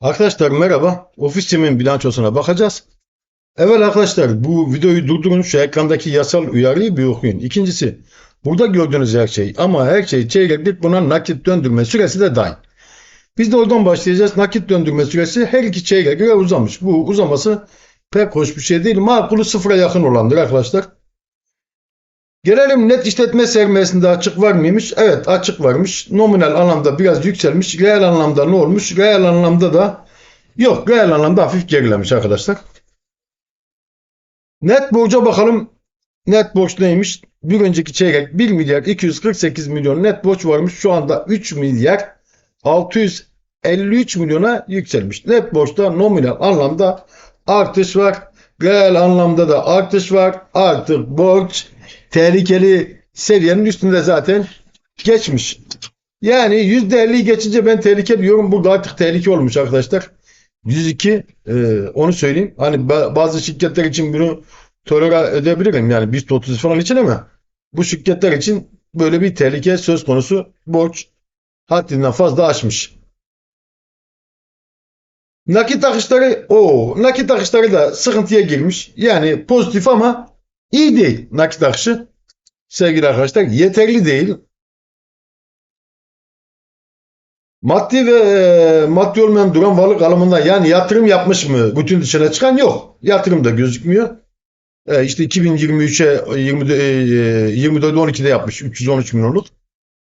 Arkadaşlar merhaba. Ofisimin bilançosuna bakacağız. Evet arkadaşlar bu videoyu durdurun. Şu ekrandaki yasal uyarıyı bir okuyun. İkincisi burada gördüğünüz her şey ama her şey çeyreklik buna nakit döndürme süresi de dahil. Biz de oradan başlayacağız. Nakit döndürme süresi her iki çeyreğe uzamış. Bu uzaması pek hoş bir şey değil. Makulu sıfıra yakın olandır arkadaşlar. Gelelim net işletme sermayesinde açık var mıymış? Evet açık varmış. Nominal anlamda biraz yükselmiş. Reel anlamda ne olmuş? Reel anlamda da yok. Reel anlamda hafif gerilemiş arkadaşlar. Net borca bakalım. Net borç neymiş? Bir önceki çeyrek 1 milyar 248 milyon net borç varmış. Şu anda 3 milyar 653 milyona yükselmiş. Net borçta nominal anlamda artış var. Reel anlamda da artış var. Artık borç tehlikeli seviyenin üstünde zaten geçmiş. Yani %50'yi geçince ben tehlike diyorum. Burada artık tehlike olmuş arkadaşlar. 102 e, onu söyleyeyim. Hani ba- bazı şirketler için bunu tolere edebilirim. Yani BIST 30 falan için ama bu şirketler için böyle bir tehlike söz konusu. Borç haddinden fazla aşmış. Nakit akışları o nakit akışları da sıkıntıya girmiş. Yani pozitif ama iyi değil nakit akışı. Sevgili arkadaşlar yeterli değil. Maddi ve e, maddi olmayan duran varlık alımında yani yatırım yapmış mı bütün dışına çıkan yok. Yatırım da gözükmüyor. E, işte 2023'e 20, e, 24 12'de yapmış 313 milyonluk.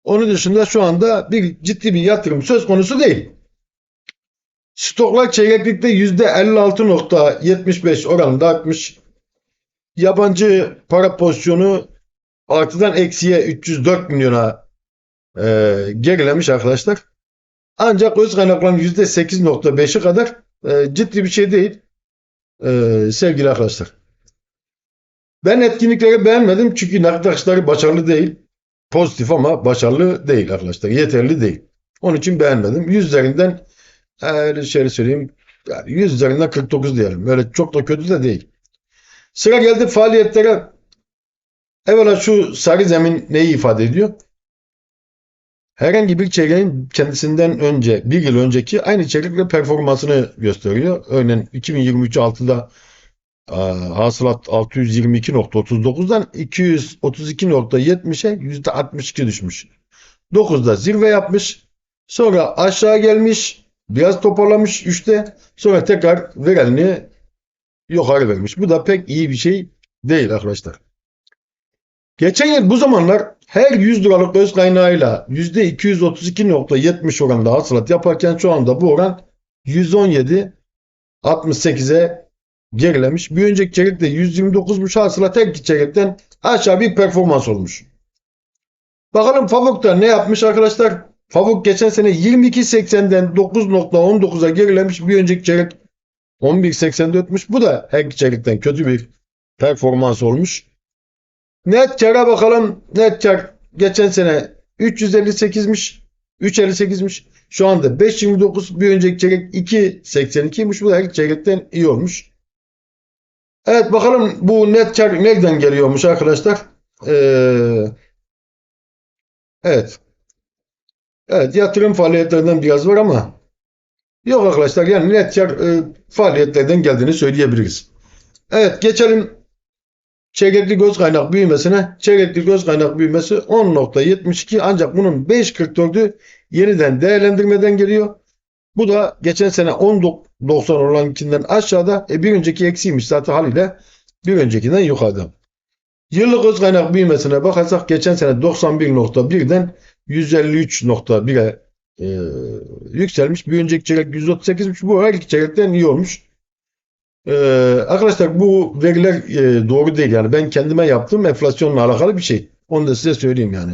Onun dışında şu anda bir ciddi bir yatırım söz konusu değil. Stoklar çeyreklikte %56.75 oranında artmış. Yabancı para pozisyonu artıdan eksiye 304 milyona e, gerilemiş arkadaşlar. Ancak öz kaynakların %8.5'i kadar e, ciddi bir şey değil e, sevgili arkadaşlar. Ben etkinlikleri beğenmedim çünkü nakit akışları başarılı değil. Pozitif ama başarılı değil arkadaşlar. Yeterli değil. Onun için beğenmedim. 100 üzerinden öyle şöyle söyleyeyim. Yani 100 üzerinden 49 diyelim. Böyle çok da kötü de değil. Sıra geldi faaliyetlere. Evvela şu sarı zemin neyi ifade ediyor? Herhangi bir çeyreğin kendisinden önce, bir yıl önceki aynı çeyrekle performansını gösteriyor. Örneğin 2023 6'da e, hasılat 622.39'dan 232.70'e %62 düşmüş. 9'da zirve yapmış. Sonra aşağı gelmiş. Biraz toparlamış 3'te. Sonra tekrar verenini yukarı vermiş. Bu da pek iyi bir şey değil arkadaşlar. Geçen yıl bu zamanlar her 100 liralık öz kaynağıyla %232.70 oranda hasılat yaparken şu anda bu oran 117.68'e gerilemiş. Bir önceki çeyrekte 129'muş hasılat her iki çeyrekten aşağı bir performans olmuş. Bakalım Favuk'ta ne yapmış arkadaşlar? Favuk geçen sene 22.80'den 9.19'a gerilemiş. Bir önceki çeyrek 11.84'müş. Bu da her iki çeyrekten kötü bir performans olmuş. Net kara bakalım. Net kar geçen sene 358'miş. 358'miş. Şu anda 5.29. Bir önceki çeyrek 2.82'ymiş. Bu da her çeyrekten iyi olmuş. Evet bakalım bu net kar nereden geliyormuş arkadaşlar? Ee, evet. Evet yatırım faaliyetlerinden biraz var ama yok arkadaşlar yani net kar e, faaliyetlerden geldiğini söyleyebiliriz. Evet geçelim çeyrekli göz kaynak büyümesine. Çeyrekli göz kaynak büyümesi 10.72 ancak bunun 5.44'ü yeniden değerlendirmeden geliyor. Bu da geçen sene 10.90 olankinden aşağıda e, bir önceki eksiymiş zaten haliyle bir öncekinden yukarıda. Yıllık öz kaynak büyümesine bakarsak geçen sene 91.1'den 153.1'e e, yükselmiş. Bir önceki çeyrek 138'miş. Bu her iki çeyrekten iyi olmuş. E, arkadaşlar bu veriler e, doğru değil. Yani ben kendime yaptığım enflasyonla alakalı bir şey. Onu da size söyleyeyim yani.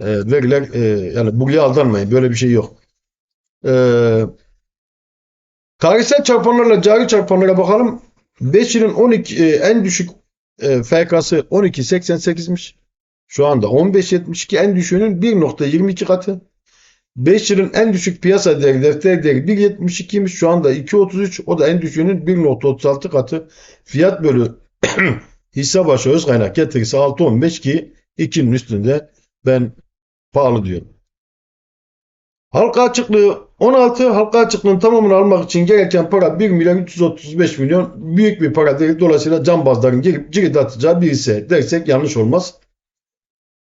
E, veriler e, yani buraya aldanmayın. Böyle bir şey yok. E, tarihsel çarpanlarla cari çarpanlara bakalım. 5 yılın 12 e, en düşük e, FK'sı 12.88'miş. Şu anda 15.72 en düşüğünün 1.22 katı. 5 yılın en düşük piyasa değeri defter değeri 1.72'ymiş. Şu anda 2.33. O da en düşüğünün 1.36 katı. Fiyat bölü hisse başı öz kaynak getirisi 6.15 ki 2'nin üstünde ben pahalı diyorum. Halka açıklığı 16 halka açıklığın tamamını almak için gereken para 1 milyon 335 milyon büyük bir para değil. Dolayısıyla cambazların gelip cirit atacağı bir hisse dersek yanlış olmaz.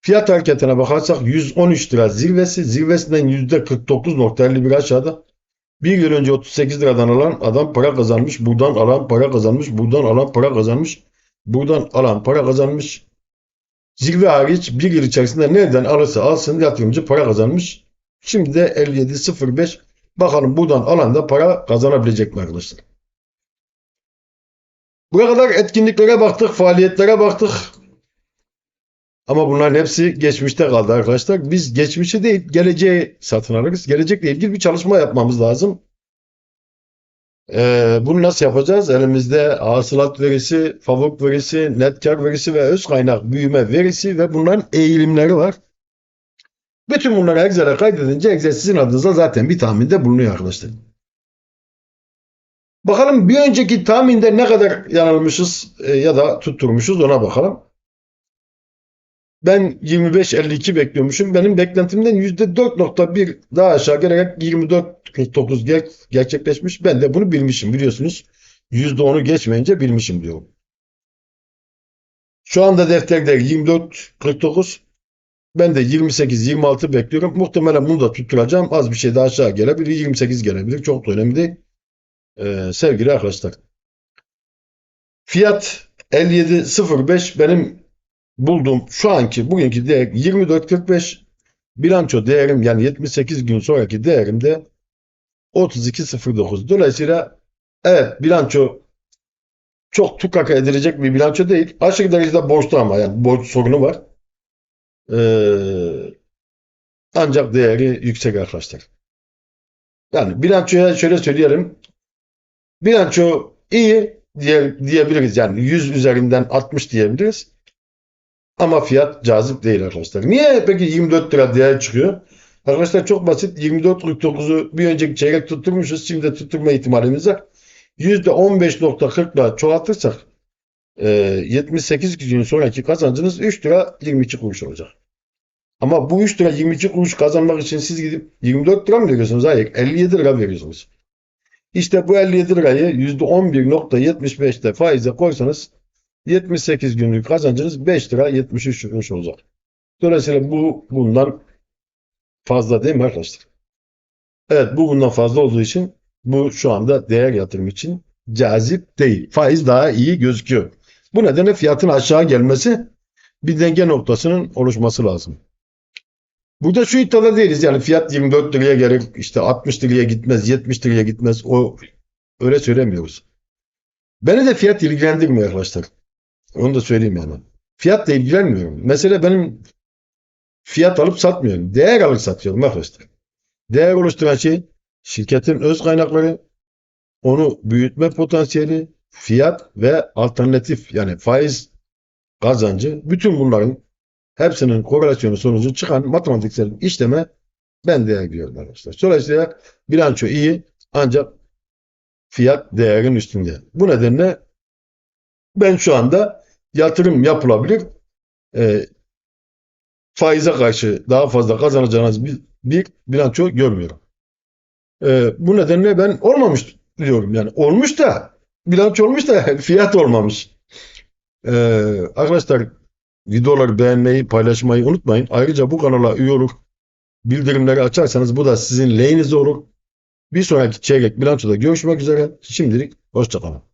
Fiyat hareketine bakarsak 113 lira zirvesi. Zirvesinden %49.51 aşağıda. Bir yıl önce 38 liradan alan adam para kazanmış. Buradan alan para kazanmış. Buradan alan para kazanmış. Buradan alan para kazanmış. Zirve hariç bir yıl içerisinde nereden alırsa alsın yatırımcı para kazanmış. Şimdi de 57.05. Bakalım buradan alan da para kazanabilecek mi arkadaşlar? Buraya kadar etkinliklere baktık, faaliyetlere baktık. Ama bunların hepsi geçmişte kaldı arkadaşlar. Biz geçmişi değil, geleceği satın alırız. Gelecekle ilgili bir çalışma yapmamız lazım. Ee, bunu nasıl yapacağız? Elimizde hasılat verisi, favuk verisi, net kar verisi ve öz kaynak büyüme verisi ve bunların eğilimleri var. Bütün bunları Excel'e kaydedince Excel sizin adınıza zaten bir tahminde bulunuyor arkadaşlar. Bakalım bir önceki tahminde ne kadar yanılmışız e, ya da tutturmuşuz ona bakalım. Ben 25.52 bekliyormuşum. Benim beklentimden %4.1 daha aşağı gelerek 24.49 ger gerçekleşmiş. Ben de bunu bilmişim biliyorsunuz. %10'u geçmeyince bilmişim diyorum. Şu anda defterde 24.49. Ben de 28-26 bekliyorum. Muhtemelen bunu da tutturacağım. Az bir şey daha aşağı gelebilir. 28 gelebilir. Çok da önemli değil. Ee, sevgili arkadaşlar. Fiyat 57.05 benim bulduğum şu anki bugünkü değer 24.45 bilanço değerim yani 78 gün sonraki değerim de 32.09. Dolayısıyla evet bilanço çok tukaka edilecek bir bilanço değil. Aşırı derecede borçlu ama yani borç sorunu var. Ee, ancak değeri yüksek arkadaşlar. Yani bilançoya şöyle söyleyelim. Bilanço iyi diye, diyebiliriz. Yani 100 üzerinden 60 diyebiliriz. Ama fiyat cazip değil arkadaşlar. Niye peki 24 lira değer çıkıyor? Arkadaşlar çok basit. 24.49'u bir önceki çeyrek tutturmuşuz. Şimdi tutturma ihtimalimiz var. %15.40 ile çoğaltırsak e, 78 gün sonraki kazancınız 3 lira 22 kuruş olacak. Ama bu 3 lira 22 kuruş kazanmak için siz gidip 24 lira mı veriyorsunuz? Hayır 57 lira veriyorsunuz. İşte bu 57 lirayı %11.75'te faize koysanız 78 günlük kazancınız 5 lira 73 kuruş olacak. Dolayısıyla bu bundan fazla değil mi arkadaşlar? Evet bu bundan fazla olduğu için bu şu anda değer yatırım için cazip değil. Faiz daha iyi gözüküyor. Bu nedenle fiyatın aşağı gelmesi bir denge noktasının oluşması lazım. Burada şu iddiada değiliz yani fiyat 24 liraya gelir işte 60 liraya gitmez 70 liraya gitmez o öyle söylemiyoruz. Beni de fiyat ilgilendirmiyor arkadaşlar. Onu da söyleyeyim yani. Fiyatla ilgilenmiyorum. Mesela benim fiyat alıp satmıyorum. Değer alıp satıyorum arkadaşlar. Değer oluşturan şey şirketin öz kaynakları, onu büyütme potansiyeli, fiyat ve alternatif yani faiz kazancı bütün bunların hepsinin korelasyonu sonucu çıkan matematiksel işleme ben değer biliyorum arkadaşlar. Dolayısıyla bilanço iyi ancak fiyat değerin üstünde. Bu nedenle ben şu anda yatırım yapılabilir e, faize karşı daha fazla kazanacağınız bir, bir bilanço görmüyorum. E, bu nedenle ben olmamış diyorum. Yani olmuş da bilanço olmuş da fiyat olmamış. E, arkadaşlar videoları beğenmeyi, paylaşmayı unutmayın. Ayrıca bu kanala üye olur. Bildirimleri açarsanız bu da sizin lehinize olur. Bir sonraki çeyrek bilançoda görüşmek üzere. Şimdilik hoşçakalın.